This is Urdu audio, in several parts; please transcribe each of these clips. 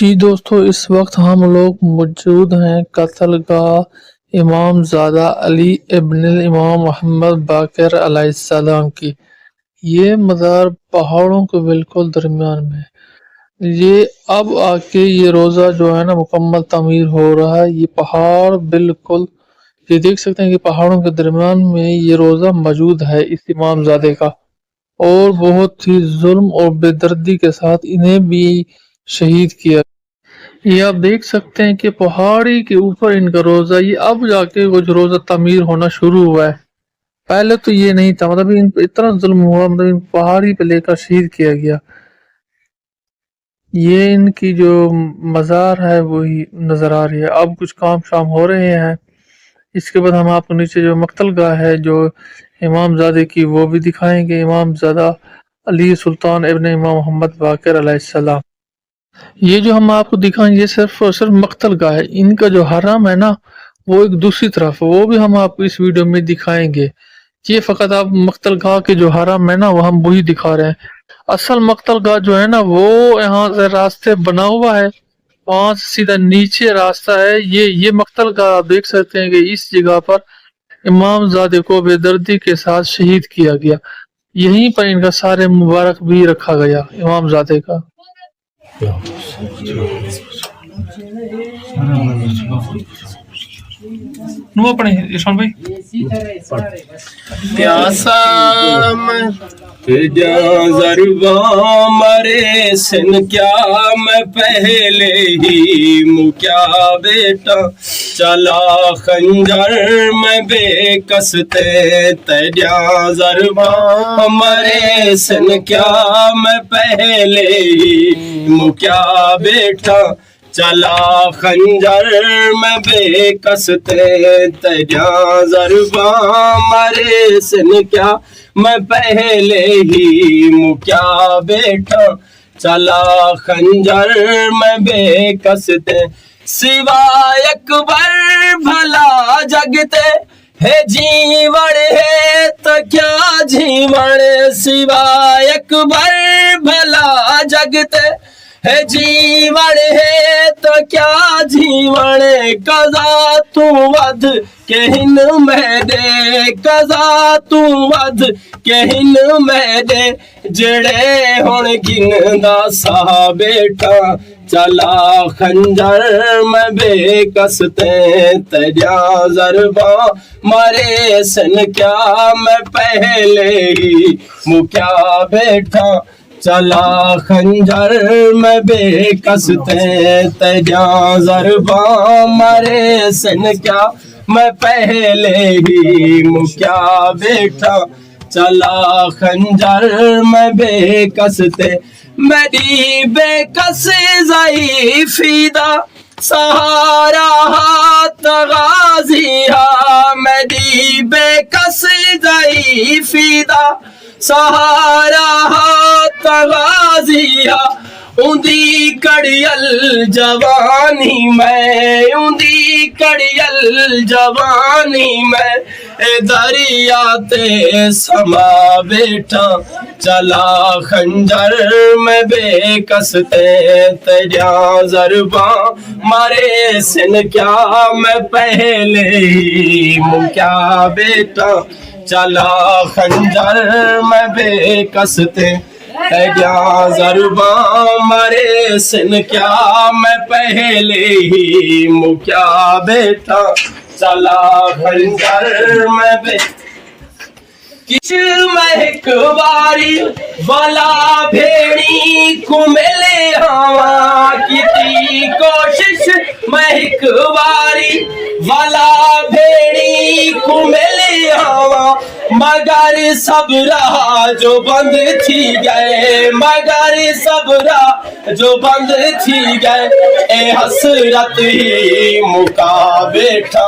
جی دوستو، اس وقت ہم لوگ موجود ہیں قتل گاہ امام زادہ علی ابن الامام محمد باقر علیہ السلام کی۔ یہ مزار پہاڑوں کے بالکل درمیان میں یہ اب آ کے یہ روزہ جو ہے نا مکمل تعمیر ہو رہا ہے۔ یہ پہاڑ بالکل، یہ دیکھ سکتے ہیں کہ پہاڑوں کے درمیان میں یہ روزہ موجود ہے اس امام زادے کا۔ اور بہت ہی ظلم اور بے دردی کے ساتھ انہیں بھی شہید کیا۔ یہ آپ دیکھ سکتے ہیں کہ پہاڑی کے اوپر ان کا روزہ، یہ اب جا کے وہ جو روزہ تعمیر ہونا شروع ہوا ہے۔ پہلے تو یہ نہیں تھا مطلب ان پہ اتنا ظلم ہوا مطلب ان پہاڑی پہ لے کر شہید کیا گیا۔ یہ ان کی جو مزار ہے، وہی نظر آ رہی ہے۔ اب کچھ کام شام ہو رہے ہیں۔ اس کے بعد ہم آپ کو نیچے جو مقتل گاہ ہے، جو امام زادے کی، وہ بھی دکھائیں گے۔ امام زادہ علی سلطان ابن امام محمد باقر علیہ السلام۔ یہ جو ہم آپ کو دکھائیں یہ صرف اور صرف مقتل گاہ ہے۔ ان کا جو حرم ہے نا، وہ ایک دوسری طرف وہ بھی ہم آپ کو اس ویڈیو میں دکھائیں گے یہ فقط آپ مقتل گاہ کے جو حرم ہے نا، وہ ہم وہی دکھا رہے ہیں۔ اصل مقتل گاہ جو ہے نا، وہ یہاں سے راستے بنا ہوا ہے۔ وہاں سے سیدھا نیچے راستہ ہے۔ یہ یہ مقتل گاہ آپ دیکھ سکتے ہیں کہ اس جگہ پر امام زادے کو بے دردی کے ساتھ شہید کیا گیا۔ یہیں پر ان کا سارے مبارک بھی رکھا گیا امام زادے کا۔ Yavuz, yavuz, yavuz. Sana Allah'a emanet olun. پڑھیں عرفان بھائی پیاسا میں تجا ضرباں مرے سن کیا میں پہلے ہی مکیا بیٹا چلا خنجر میں بے کستے تجا ضرباں مرے سن کیا میں پہلے ہی مکیا بیٹا چلا خنجر میں بے کستے تجا ضرباں مرے سن کیا؟ میں پہلے ہی مکیا بیٹھا۔ چلا خنجر میں بے کستے سوائے اکبر بھلا جگتے۔ ہے جیوڑ ہے تو کیا جیوڑ؟ سوائے اکبر بھلا جگتے۔ ہے جیوڑ ہے تو کیا جیوڑ کزا تو ود کہن میں دے کزا تو ود کہن میں دے جڑے ہن گندا سا بیٹھا چلا خنجر میں بے کستے تجا ضرباں مارے سن کیا میں پہلے ہی مکیا بیٹھا چلا خنجر میں بے کستے تجا ضرباں مارے سن کیا؟ میں پہلے ہی مکیا بیٹھا؟ چلا خنجر میں بے کستے میری بے کس ضعیفیدہ، سہارا ہاتھ غازی ہاں میری بے کس ضعیفیدہ۔ سہارا ہاتھ غازی ہاں کڑیل جوانی میں اندی کڑیل جوانی میں۔ اے دریا تے سما بیٹھا چلا خنجر میں بے کستے تجا ضرباں مارے سن، کیا میں پہلے ہی مکیا بیٹا؟ چلا خنجر، میں بے کستے تجا ضرباں مارے سن، کیا میں پہلے ہی مکیا بیٹا۔ چلا خنجر، میں بے۔ کچھ مہک باری والا بھیڑی کو ملے ہوا کتی کوشش مہک باری والا بھیڑی کو ملے ہوا مگر سب رہا جو بند تھی گئے، مگر سب رہا جو بند تھی گئے۔ اے حسرت ہی مکا بیٹھا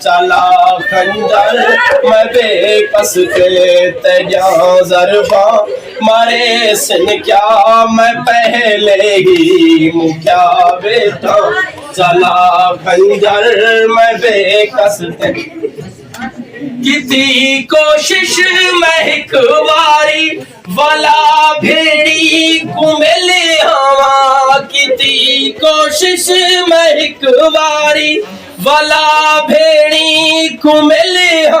چلا خنجر میں بے کستے تجا ضربا مارے سن کیا میں پہلے ہی مکیا بیٹھا چلا خنجر میں بے کستے ਕੀਤੀ ਕੋਸ਼ਿਸ਼ ਮੈਂ ਇੱਕ ਵਾਰੀ ਵਾਲਾ ਭੇੜੀ ਕੋ ਮਿਲਿਆ ਕੀਤੀ ਕੋਸ਼ਿਸ਼ ਮੈਂ ਇੱਕ ਵਾਰੀ ਵਾਲਾ ਭੇੜੀ ਕੋ ਮਿਲਿਆ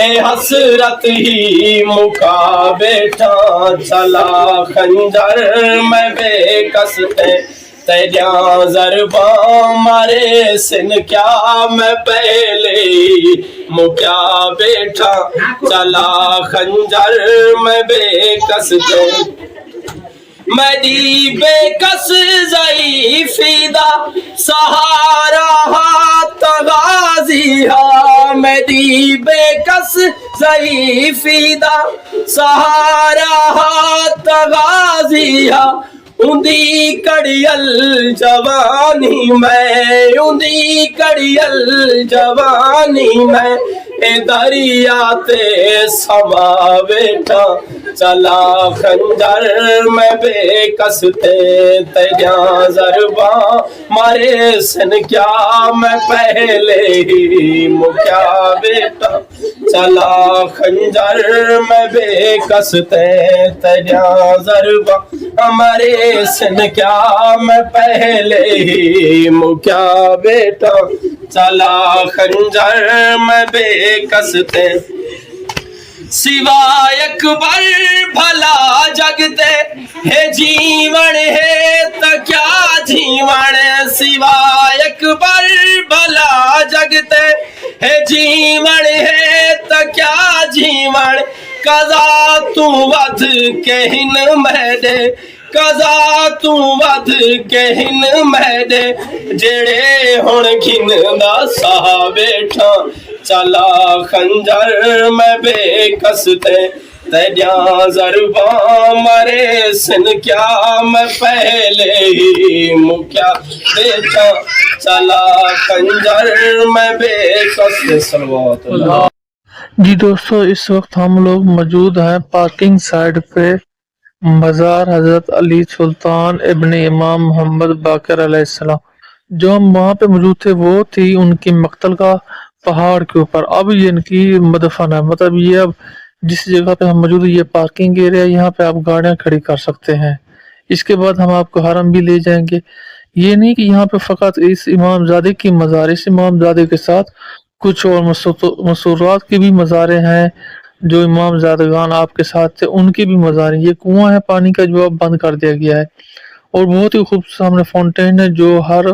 اے حسرت ہی مکا بیٹھا چلا خنجر میں بے کس تیریاں ضرباں مارے سن، کیا میں پہلے مکیا بیٹھا چلا خنجر میں بے کس مری بے کس ضعیفیدہ سہارا ہاتھ ਤਗਾਜ਼ੀ ਹਾਂ ਮੇਰੀ ਬੇਕਸ ਜ਼ੈਫੀ ਦਾ ਸਹਾਰਾ ਹਾਂ ਤਗਾਜ਼ੀ ਹਾਂ ਉੰਦੀ ਕੜੀਲ ਜਵਾਨੀ ਮੈਂ ਉੰਦੀ ਕੜੀਲ ਜਵਾਨੀ ਮੈਂ, ਇਹ ਦਰਿਆ ਤੇ ਸਮਾ ਬੈਠਾ چلا خنجر میں بے کستے تیاں ضربا مارے سن کیا میں پہلے ہی مکیا بیٹا؟ چلا خنجر میں بے کستے تیاں ضربا ہمارے سن کیا میں پہلے ہی مکیا بیٹا؟ چلا خنجر میں بے کستے سوا اکبر، بھلا جگتے ہے جیون، ہے تو کیا جیون؟ سوا اکبر، بھلا جگتے ہے جیون، ہے تو کیا جیون؟ قضا تو ود کہن مہدے قضا تو ود کہن مہدے جڑے ہن گھن دا سا بیٹھا چلا خنجر، میں بے کستے تیریاں ضرباں مرے سن، کیا میں پہلے ہی مکیا۔ دیتا چلا خنجر، میں بے کستے سلوات اللہ۔ جی دوستو، اس وقت ہم لوگ موجود ہیں پارکنگ سائیڈ پہ۔ مزار حضرت علی سلطان ابن امام محمد باقر علیہ السلام۔ جو ہم وہاں پہ موجود تھے، وہ تھی ان کی مقتل کا پہاڑ کے اوپر۔ اب یہ ان کی مدفن ہے۔ مطلب یہ اب جس جگہ پہ ہم موجود یہ پارکنگ ایریا یہاں پہ آپ گاڑیاں کھڑی کر سکتے ہیں۔ اس کے بعد ہم آپ کو حرم بھی لے جائیں گے۔ یہ نہیں کہ یہاں پہ فقط اس امام زادے کی مزار، اس امام زادے کے ساتھ کچھ اور مصورات کے بھی مزارے ہیں۔ جو امام زادگان آپ کے ساتھ تھے، ان کے بھی مزارے یہ کنواں ہے، پانی کا جو اب بند کر دیا گیا ہے۔ اور بہت ہی خوبصورت ہم نے فاؤنٹین ہے، جو ہر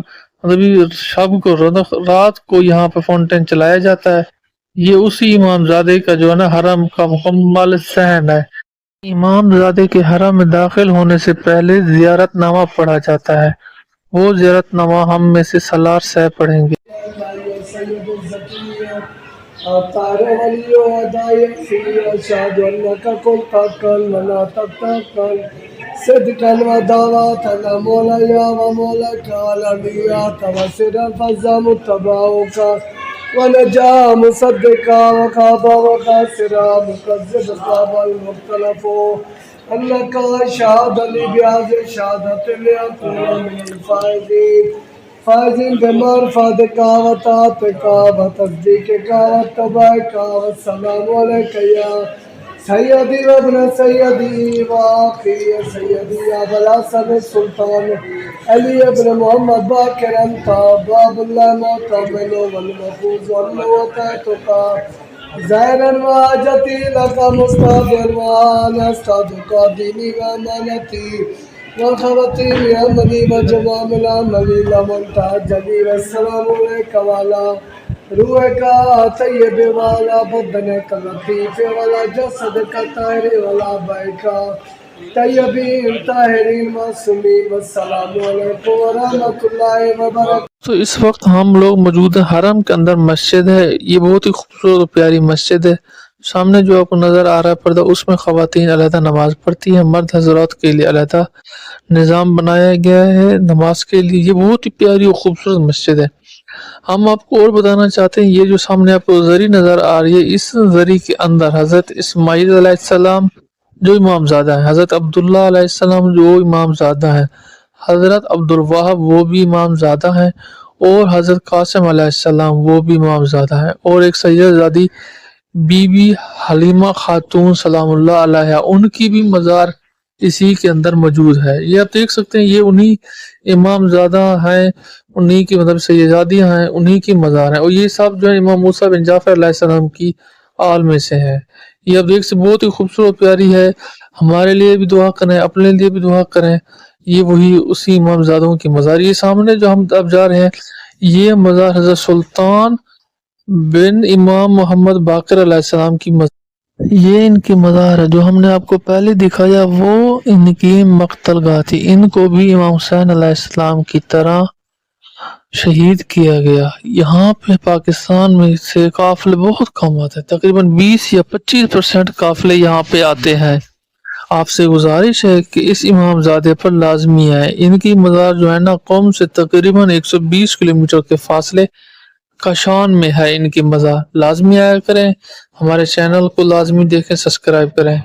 مطلب ابھی شب کو رات کو یہاں پہ فونٹین چلایا جاتا ہے۔ یہ اسی امام زادے کا جو ہے نا حرم کا مکمل سہن ہے۔ امام زادے کے حرم میں داخل ہونے سے پہلے زیارت نامہ پڑھا جاتا ہے۔ وہ زیارت نامہ ہم میں سے سلار سہ پڑھیں گے۔ قلت حقا ولا تتقل صدقا ودعوات على مولاي ومولاك والأنبياء وسرا فزا متبعوك ونجا مصدقا وخابا وخاسرا مكذب خاب المختلف أنك أشهد لي بهذه الشهادة لأكون من الفائزين فائزين بمعرفتك وطاعتك وتصديقك واتباعك والسلام عليك يا سيدي وابن سيدي واخي سيدي يا بلاسم السلطان علي بن محمد باكر انت باب الله مؤتمن والمفوز والموتاتك زائرا وحاجتي لك مستغفر وانا استاذك ديني وامانتي وخواتيم عملي وجوام العمل لمن جليل السلام علیکہ عليك روح کا طیب والا بدن کا بدنك لطيف ولا جسدك طاهر ولا بيك طیبین، طاہرین، معصومین، والسلام علیکم ورحمة اللہ وبرکاتہ۔ تو اس وقت ہم لوگ موجود ہیں، حرم کے اندر مسجد ہے، یہ بہت ہی خوبصورت اور پیاری مسجد ہے۔ سامنے جو آپ کو نظر آ رہا ہے پردہ، اس میں خواتین علیحدہ نماز پڑھتی ہیں، مرد حضرات کے لیے علیحدہ نظام بنایا گیا ہے نماز کے لیے۔ یہ بہت ہی پیاری اور خوبصورت مسجد ہے۔ ہم آپ کو اور بتانا چاہتے ہیں، یہ جو سامنے آپ کو زری نظر آ رہی ہے، اس زری کے اندر حضرت اسماعیل علیہ السلام جو امام زادہ ہیں، حضرت عبداللہ علیہ السلام جو امام زادہ ہیں، حضرت عبد وہ بھی امام زادہ ہیں اور حضرت قاسم علیہ السلام وہ بھی امام زادہ ہیں۔ اور ایک سید زادی بی بی حلیمہ خاتون سلام اللہ علیہ، ان کی بھی مزار اسی کے اندر موجود ہے۔ یہ آپ دیکھ سکتے ہیں، یہ انہی امام زادہ ہیں، انہی کی مطلب سیدادیاں ہیں، انہی کی مزار ہیں۔ اور یہ سب جو ہے امام موسیٰ بن جعفر علیہ السلام کی آل میں سے ہے یہ آپ دیکھ سکتے بہت ہی خوبصورت، پیاری ہے۔ ہمارے لیے بھی دعا کریں، اپنے لیے بھی دعا کریں۔ یہ وہی اسی امام زادوں کی مزار۔ یہ سامنے جو ہم اب جا رہے ہیں، یہ مزار حضرت سلطان بن امام محمد باقر علیہ السلام کی مزار یہ ان کی مزار ہے جو ہم نے آپ کو پہلے دکھایا، وہ ان کی مقتل گاہ تھی۔ ان کو بھی امام حسین علیہ السلام کی طرح شہید کیا گیا۔ یہاں پہ پاکستان میں سے قافلے بہت کم آتے ہیں۔ تقریباً بیس یا پچیس پرسنٹ قافلے یہاں پہ آتے ہیں۔ آپ سے گزارش ہے کہ اس امام زادے پر لازمی ہے۔ ان کی مزار جو ہے نا، قوم سے تقریباً ایک سو بیس کلومیٹر کے فاصلے کشان میں ہے، ان کی مزہ لازمی آیا کریں، ہمارے چینل کو لازمی دیکھیں، سبسکرائب کریں۔